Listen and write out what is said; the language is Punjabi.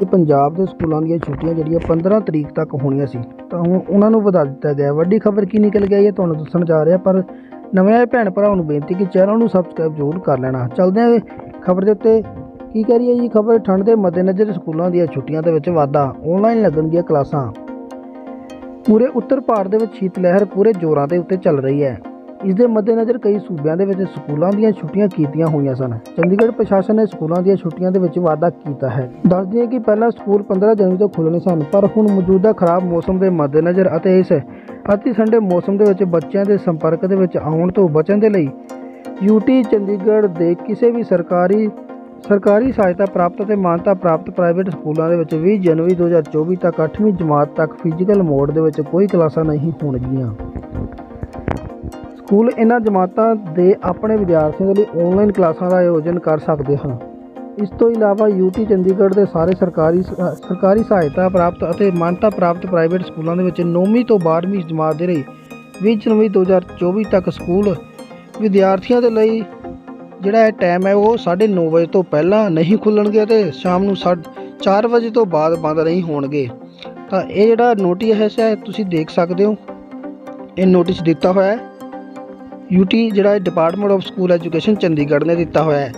ਕਿ ਪੰਜਾਬ ਦੇ ਸਕੂਲਾਂ ਦੀਆਂ ਛੁੱਟੀਆਂ ਜਿਹੜੀਆਂ 15 ਤਰੀਕ ਤੱਕ ਹੋਣੀਆਂ ਸੀ, ਤਾਂ ਹੁਣ ਉਹਨਾਂ ਨੂੰ ਵਧਾ ਦਿੱਤਾ ਗਿਆ। ਵੱਡੀ ਖਬਰ ਕੀ ਨਿਕਲ ਗਈ ਹੈ, ਤੁਹਾਨੂੰ ਦੱਸਣ ਜਾ ਰਿਹਾ, ਪਰ ਨਵੇਂ ਆਏ ਭੈਣ ਭਰਾਵਾਂ ਨੂੰ ਬੇਨਤੀ ਕਿ ਚੈਨਲ ਨੂੰ ਸਬਸਕ੍ਰਾਈਬ ਜ਼ਰੂਰ ਕਰ ਲੈਣਾ। ਚੱਲਦੇ ਹਾਂ ਖਬਰ ਦੇ ਉੱਤੇ। ਕੀ ਕਹਿ ਰਹੀ ਹੈ ਜੀ ਖਬਰ? ਠੰਡ ਦੇ ਮੱਦੇਨਜ਼ਰ ਸਕੂਲਾਂ ਦੀਆਂ ਛੁੱਟੀਆਂ ਦੇ ਵਿੱਚ ਵਾਧਾ। ਆਨਲਾਈਨ ਲੱਗਣਗੀਆਂ ਕਲਾਸਾਂ। ਪੂਰੇ ਉੱਤਰ ਭਾਰਤ ਦੇ ਵਿੱਚ ਸ਼ੀਤ ਲਹਿਰ ਪੂਰੇ ਜ਼ੋਰਾਂ ਦੇ ਉੱਤੇ ਚੱਲ ਰਹੀ ਹੈ। ਇਸ ਦੇ ਮੱਦੇਨਜ਼ਰ ਕਈ ਸੂਬਿਆਂ ਦੇ ਵਿੱਚ ਸਕੂਲਾਂ ਦੀਆਂ ਛੁੱਟੀਆਂ ਕੀਤੀਆਂ ਹੋਈਆਂ ਸਨ। ਚੰਡੀਗੜ੍ਹ ਪ੍ਰਸ਼ਾਸਨ ਨੇ ਸਕੂਲਾਂ ਦੀਆਂ ਛੁੱਟੀਆਂ ਦੇ ਵਿੱਚ ਵਾਧਾ ਕੀਤਾ ਹੈ। ਦੱਸ ਦਈਏ ਕਿ ਪਹਿਲਾਂ ਸਕੂਲ 15 ਜਨਵਰੀ ਤੋਂ ਖੁੱਲ੍ਹਣੇ ਸਨ, ਪਰ ਹੁਣ ਮੌਜੂਦਾ ਖਰਾਬ ਮੌਸਮ ਦੇ ਮੱਦੇਨਜ਼ਰ ਅਤੇ ਇਸ ਅਤੀ ਠੰਡੇ ਮੌਸਮ ਦੇ ਵਿੱਚ ਬੱਚਿਆਂ ਦੇ ਸੰਪਰਕ ਦੇ ਵਿੱਚ ਆਉਣ ਤੋਂ ਬਚਣ ਦੇ ਲਈ ਯੂਟੀ ਚੰਡੀਗੜ੍ਹ ਦੇ ਕਿਸੇ ਵੀ ਸਰਕਾਰੀ ਸਰਕਾਰੀ ਸਹਾਇਤਾ ਪ੍ਰਾਪਤ ਅਤੇ ਮਾਨਤਾ ਪ੍ਰਾਪਤ ਪ੍ਰਾਈਵੇਟ ਸਕੂਲਾਂ ਦੇ ਵਿੱਚ 20 ਜਨਵਰੀ 2024 ਤੱਕ 8ਵੀਂ ਜਮਾਤ ਤੱਕ ਫਿਜ਼ੀਕਲ ਮੋਡ ਦੇ ਵਿੱਚ ਕੋਈ ਕਲਾਸਾਂ ਨਹੀਂ ਹੋਣਗੀਆਂ। ਸਕੂਲ ਇਹਨਾਂ ਜਮਾਤਾਂ ਦੇ ਆਪਣੇ ਵਿਦਿਆਰਥੀਆਂ ਦੇ ਲਈ ਆਨਲਾਈਨ ਕਲਾਸਾਂ ਦਾ ਆਯੋਜਨ ਕਰ ਸਕਦੇ ਹਨ। ਇਸ ਤੋਂ ਇਲਾਵਾ ਯੂਟੀ ਚੰਡੀਗੜ੍ਹ ਦੇ ਸਾਰੇ ਸਰਕਾਰੀ ਸ- ਸਰਕਾਰੀ ਸਹਾਇਤਾ ਪ੍ਰਾਪਤ ਅਤੇ ਮਾਨਤਾ ਪ੍ਰਾਪਤ ਪ੍ਰਾਈਵੇਟ ਸਕੂਲਾਂ ਦੇ ਵਿੱਚ 9ਵੀਂ ਤੋਂ 12ਵੀਂ ਜਮਾਤ ਦੇ ਲਈ 20 ਜਨਵਰੀ 2024 ਤੱਕ ਸਕੂਲ ਵਿਦਿਆਰਥੀਆਂ ਦੇ ਲਈ ਜਿਹੜਾ ਇਹ ਟਾਈਮ ਹੈ ਉਹ 9:30 ਵਜੇ ਤੋਂ ਪਹਿਲਾਂ ਨਹੀਂ ਖੁੱਲਣਗੇ ਤੇ ਸ਼ਾਮ ਨੂੰ 4 ਵਜੇ ਤੋਂ ਬਾਅਦ ਬੰਦ ਨਹੀਂ ਹੋਣਗੇ। ਤਾਂ ਇਹ ਜਿਹੜਾ ਨੋਟਿਸ ਹੈ ਤੁਸੀਂ ਦੇਖ ਸਕਦੇ ਹੋ। ਇਹ ਨੋਟਿਸ ਦਿੱਤਾ ਹੋਇਆ ਹੈ। ਯੂਟੀ ਜਿਹੜਾ department of school education Chandigarh ਨੇ ਦਿੱਤਾ ਹੋਇਆ ਹੈ।